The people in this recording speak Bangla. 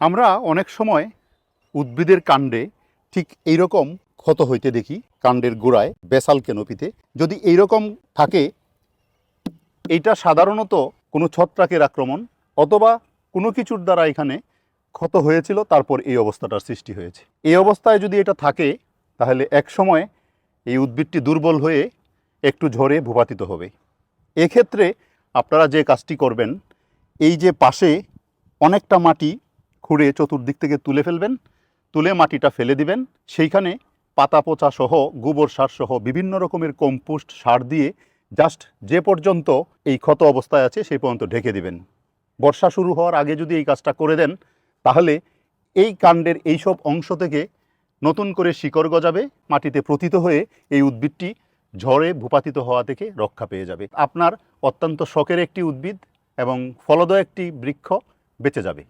আমরা অনেক সময় উদ্ভিদের কাণ্ডে ঠিক এইরকম ক্ষত হইতে দেখি, কাণ্ডের গোড়ায় বেসাল কেনপিতে। যদি এইরকম থাকে, এইটা সাধারণত কোনো ছত্রাকের আক্রমণ অথবা কোনো কিছুর দ্বারা এখানে ক্ষত হয়েছিল, তারপর এই অবস্থাটার সৃষ্টি হয়েছে। এই অবস্থায় যদি এটা থাকে, তাহলে এক সময় এই উদ্ভিদটি দুর্বল হয়ে একটু ঝরে ভূপাতিত হবে। এক্ষেত্রে আপনারা যে কাজটি করবেন, এই যে পাশে অনেকটা মাটি খুঁড়ে চতুর্দিক থেকে তুলে ফেলবেন, তুলে মাটিটা ফেলে দিবেন। সেইখানে পাতা পচা সহ, গোবর সার সহ বিভিন্ন রকমের কম্পোস্ট সার দিয়ে জাস্ট যে পর্যন্ত এই ক্ষত অবস্থায় আছে সেই পর্যন্ত ঢেকে দিবেন। বর্ষা শুরু হওয়ার আগে যদি এই কাজটা করে দেন, তাহলে এই কাণ্ডের এইসব অংশ থেকে নতুন করে শিকড় গজাবে, মাটিতে প্রথিত হয়ে এই উদ্ভিদটি ঝড়ে ভূপাতিত হওয়া থেকে রক্ষা পেয়ে যাবে। আপনার অত্যন্ত শখের একটি উদ্ভিদ এবং ফলদ একটি বৃক্ষ বেঁচে যাবে।